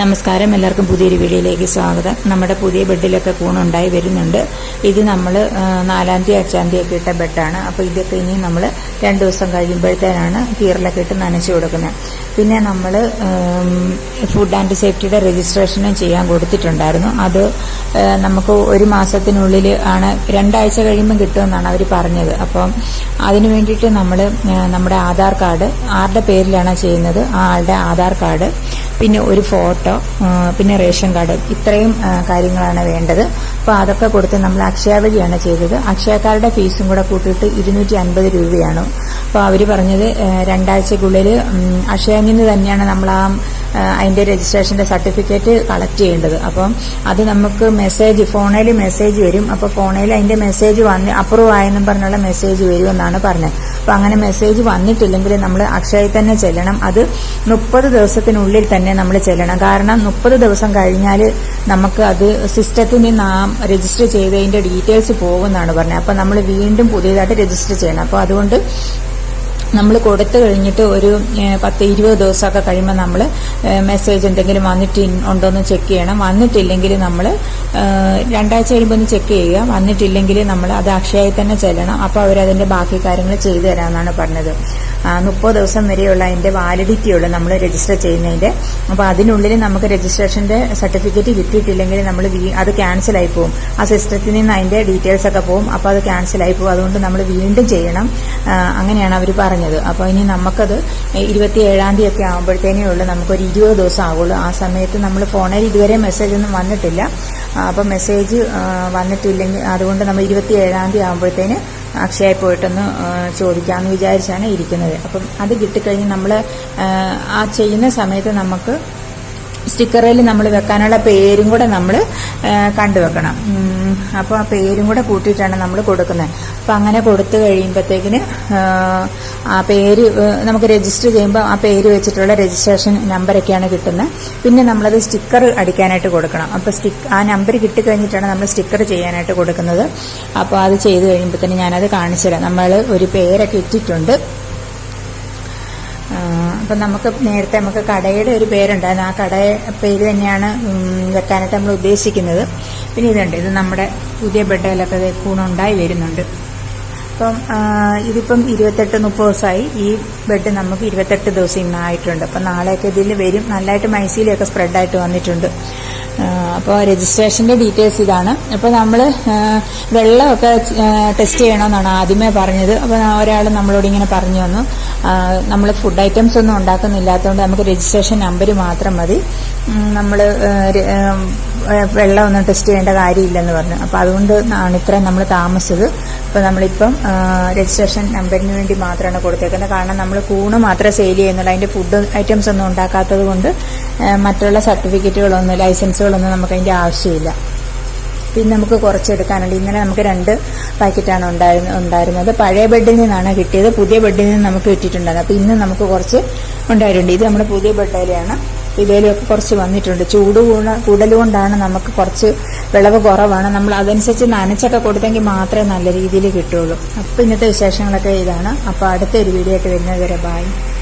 നമസ്കാരം. എല്ലാവർക്കും പുതിയൊരു വീഡിയോയിലേക്ക് സ്വാഗതം. നമ്മുടെ പുതിയ ബെഡിലൊക്കെ കൂണുണ്ടായി വരുന്നുണ്ട്. ഇത് നമ്മൾ നാലാം തീയതി അഞ്ചാം തീയതി ഒക്കെ ഇട്ട ബെഡാണ്. അപ്പോൾ ഇതൊക്കെ ഇനി നമ്മൾ രണ്ട് ദിവസം കഴിയുമ്പോഴത്തേനാണ് കീറിലൊക്കെ ഇട്ട് നനച്ചു കൊടുക്കുന്നത്. പിന്നെ നമ്മൾ ഫുഡ് ആൻഡ് സേഫ്റ്റിയുടെ രജിസ്ട്രേഷനും ചെയ്യാൻ കൊടുത്തിട്ടുണ്ടായിരുന്നു. അത് നമുക്ക് ഒരു മാസത്തിനുള്ളിൽ ആണ് രണ്ടാഴ്ച കഴിയുമ്പോൾ കിട്ടുമെന്നാണ് അവർ പറഞ്ഞത്. അപ്പം അതിനു വേണ്ടിയിട്ട് നമ്മൾ നമ്മുടെ ആധാർ കാർഡ് ആരുടെ പേരിലാണ് ചെയ്യുന്നത്? ആ ആളുടെ ആധാർ കാർഡ് പിന്നെ ഒരു ഫോട്ടോ പിന്നെ റേഷൻ കാർഡ് ഇത്രയും കാര്യങ്ങളാണ് വേണ്ടത്. അപ്പോൾ അതൊക്കെ കൊടുത്ത് നമ്മൾ അക്ഷയ വഴിയാണ് ചെയ്തത്. അക്ഷയക്കാരുടെ ഫീസും കൂടെ കൂട്ടിയിട്ട് ഇരുന്നൂറ്റി അൻപത് രൂപയാണ്. അപ്പോൾ അവർ പറഞ്ഞത് രണ്ടാഴ്ചക്കുള്ളിൽ അക്ഷയയിൽ നിന്ന് തന്നെയാണ് നമ്മൾ ആ ആ, രജിസ്ട്രേഷന്റെ സർട്ടിഫിക്കറ്റ് കളക്ട് ചെയ്യേണ്ടത്. അപ്പം അത് നമുക്ക് മെസ്സേജ് ഫോണിൽ മെസ്സേജ് വരും. അപ്പോൾ ഫോണിൽ അതിന്റെ മെസ്സേജ് വന്ന് അപ്രൂവ് ആയെന്നും പറഞ്ഞുള്ള മെസ്സേജ് വരുമെന്നാണ് പറഞ്ഞത്. അപ്പോൾ അങ്ങനെ മെസ്സേജ് വന്നിട്ടില്ലെങ്കിൽ നമ്മൾ അക്ഷയയിൽ തന്നെ ചെല്ലണം. അത് മുപ്പത് ദിവസത്തിനുള്ളിൽ തന്നെ നമ്മൾ ചെല്ലണം. കാരണം മുപ്പത് ദിവസം കഴിഞ്ഞാൽ നമുക്ക് അത് സിസ്റ്റത്തിൽ നാം രജിസ്റ്റർ ചെയ്തതിന്റെ ഡീറ്റെയിൽസ് പോകുമെന്നാണ് പറഞ്ഞത്. അപ്പോൾ നമ്മൾ വീണ്ടും പുതിയതായിട്ട് രജിസ്റ്റർ ചെയ്യണം. അപ്പോൾ അതുകൊണ്ട് നമ്മൾ കൊടുത്തു കഴിഞ്ഞിട്ട് ഒരു പത്ത് ഇരുപത് ദിവസമൊക്കെ കഴിയുമ്പോൾ നമ്മൾ മെസ്സേജ് എന്തെങ്കിലും വന്നിട്ട് ഉണ്ടോയെന്ന് ചെക്ക് ചെയ്യണം. വന്നിട്ടില്ലെങ്കിൽ നമ്മൾ രണ്ടാഴ്ച കഴിയുമ്പോൾ ഒന്ന് ചെക്ക് ചെയ്യുക. വന്നിട്ടില്ലെങ്കിൽ നമ്മൾ അത് അക്ഷയയിൽ തന്നെ ചെല്ലണം. അപ്പോൾ അവരതിന്റെ ബാക്കി കാര്യങ്ങൾ ചെയ്തു തരാമെന്നാണ് പറഞ്ഞത്. മുപ്പത് ദിവസം വരെയുള്ള അതിന്റെ വാലിഡിറ്റി ഉള്ളു നമ്മൾ രജിസ്റ്റർ ചെയ്യുന്നതിന്റെ അപ്പോൾ അതിനുള്ളിൽ നമുക്ക് രജിസ്ട്രേഷന്റെ സർട്ടിഫിക്കറ്റ് കിട്ടിയിട്ടില്ലെങ്കിൽ നമ്മൾ അത് ക്യാൻസലായി പോകും ആ സിസ്റ്റത്തിൽ നിന്ന് അതിന്റെ ഡീറ്റെയിൽസ് ഒക്കെ പോകും അപ്പോൾ അത് ക്യാൻസലായി പോകും അതുകൊണ്ട് നമ്മൾ വീണ്ടും ചെയ്യണം. അങ്ങനെയാണ് അവർ പറഞ്ഞത്. അപ്പോൾ ഇനി നമുക്കത് ഇരുപത്തി ഏഴാം തീയതി ഒക്കെ ആകുമ്പോഴത്തേനേ ഉള്ളൂ. നമുക്കൊരു ഇരുപത് ദിവസം ആകുള്ളൂ ആ സമയത്ത് നമ്മൾ ഫോണിൽ ഇതുവരെ മെസ്സേജ് ഒന്നും വന്നിട്ടില്ല. അപ്പോൾ മെസ്സേജ് വന്നിട്ടില്ലെങ്കിൽ അതുകൊണ്ട് നമ്മൾ ഇരുപത്തി ഏഴാം തീയതി ആകുമ്പോഴത്തേന് അക്ഷയ പോയിട്ടൊന്ന് ചോദിക്കാമെന്ന് വിചാരിച്ചാണ് ഇരിക്കുന്നത്. അപ്പം അത് കിട്ടിക്കഴിഞ്ഞ് നമ്മൾ ആ ചെയ്യുന്ന സമയത്ത് നമുക്ക് സ്റ്റിക്കറിൽ നമ്മൾ വെക്കാനുള്ള പേരും കൂടെ നമ്മൾ കണ്ടുവെക്കണം അപ്പോൾ ആ പേരും കൂടെ കൂട്ടിയിട്ടാണ് നമ്മൾ കൊടുക്കുന്നത്. അപ്പം അങ്ങനെ കൊടുത്തു കഴിയുമ്പോഴത്തേക്കിന് ആ പേര് നമുക്ക് രജിസ്റ്റർ ചെയ്യുമ്പോൾ ആ പേര് വെച്ചിട്ടുള്ള രജിസ്ട്രേഷൻ നമ്പറൊക്കെയാണ് കിട്ടുന്നത്. പിന്നെ നമ്മളത് സ്റ്റിക്കർ അടിക്കാനായിട്ട് കൊടുക്കണം. അപ്പോൾ സ്റ്റിക്ക് ആ നമ്പർ കിട്ടിക്കഴിഞ്ഞിട്ടാണ് നമ്മൾ സ്റ്റിക്കർ ചെയ്യാനായിട്ട് കൊടുക്കുന്നത്. അപ്പോൾ അത് ചെയ്ത് കഴിയുമ്പോൾ തന്നെ ഞാനത് കാണിച്ചു തരാം നമ്മൾ ഒരു പേരൊക്കെ ഇട്ടിട്ടുണ്ട്. അപ്പം നമുക്ക് നേരത്തെ നമുക്ക് കടയുടെ ഒരു പേരുണ്ടായിരുന്നു. ആ കട പേര് തന്നെയാണ് വെക്കാനായിട്ട് നമ്മൾ ഉദ്ദേശിക്കുന്നത്. പിന്നെ ഇതുണ്ട്. ഇത് നമ്മുടെ പുതിയ ബെഡയിലൊക്കെ കൂണുണ്ടായി വരുന്നുണ്ട്. അപ്പം ഇതിപ്പം ഇരുപത്തെട്ട് മുപ്പത് ദിവസമായി. ഈ ബെഡ് നമുക്ക് ഇരുപത്തെട്ട് ദിവസം ഇന്നായിട്ടുണ്ട് അപ്പം നാളെയൊക്കെ ഇതിൽ വരും. നല്ലതായിട്ട് മൈസീലൊക്കെ സ്പ്രെഡായിട്ട് വന്നിട്ടുണ്ട്. അപ്പോൾ രജിസ്ട്രേഷന്റെ ഡീറ്റെയിൽസ് ഇതാണ്. അപ്പോൾ നമ്മൾ വെള്ളമൊക്കെ ടെസ്റ്റ് ചെയ്യണമെന്നാണ് ആദ്യമേ പറഞ്ഞത്. അപ്പോൾ ഒരാൾ നമ്മളോട് ഇങ്ങനെ പറഞ്ഞു വന്നു. നമ്മൾ ഫുഡ് ഐറ്റംസ് ഒന്നും ഉണ്ടാക്കുന്നില്ലാത്തതുകൊണ്ട് നമുക്ക് രജിസ്ട്രേഷൻ നമ്പർ മാത്രം മതി. നമ്മൾ വെള്ളം ഒന്നും ടെസ്റ്റ് ചെയ്യേണ്ട കാര്യമില്ലെന്ന് പറഞ്ഞു. അപ്പോൾ അതുകൊണ്ട് ആണ് ഇത്രയും നമ്മൾ താമസിച്ചത്. അപ്പോൾ നമ്മളിപ്പം രജിസ്ട്രേഷൻ നമ്പറിന് വേണ്ടി മാത്രമാണ് കൊടുത്തേക്കുന്നത്. കാരണം നമ്മൾ കൂണ് മാത്രമേ സെയിൽ ചെയ്യുന്നുള്ളൂ. അതിന്റെ ഫുഡ് ഐറ്റംസ് ഒന്നും ഉണ്ടാക്കാത്തത് കൊണ്ട് മറ്റുള്ള സർട്ടിഫിക്കറ്റുകളൊന്നും ലൈസൻസുകളൊന്നും നമുക്ക് അതിന്റെ ആവശ്യമില്ല. പിന്നെ നമുക്ക് കുറച്ചെടുക്കാനുണ്ട്. ഇന്നലെ നമുക്ക് രണ്ട് പാക്കറ്റാണ് ഉണ്ടായിരുന്ന- ഉണ്ടായിരുന്നത്. പഴയ ബെഡിൽ നിന്നാണ് കിട്ടിയത്. പുതിയ ബെഡിൽ നിന്ന് നമുക്ക് കിട്ടിയിട്ടുണ്ടായിരുന്നു. അപ്പോൾ ഇന്ന് നമുക്ക് കുറച്ച് ഉണ്ടായിട്ടുണ്ട്. ഇത് നമ്മുടെ പുതിയ ബെഡയിലാണ് ഇവയിലൊക്കെ കുറച്ച് വന്നിട്ടുണ്ട്. ചൂട് കൂട- കൂടലുകൊണ്ടാണ് നമുക്ക് കുറച്ച് വിളവ് കുറവാണ്. നമ്മൾ അതനുസരിച്ച് നനച്ചൊക്കെ കൊടുത്തെങ്കിൽ മാത്രമേ നല്ല രീതിയിൽ കിട്ടുള്ളൂ അപ്പോൾ ഇന്നത്തെ വിശേഷങ്ങളൊക്കെ ഇതാണ്. അപ്പോൾ അടുത്തൊരു വീഡിയോ ആയിട്ട് വരുന്നത് വരെ ബായ്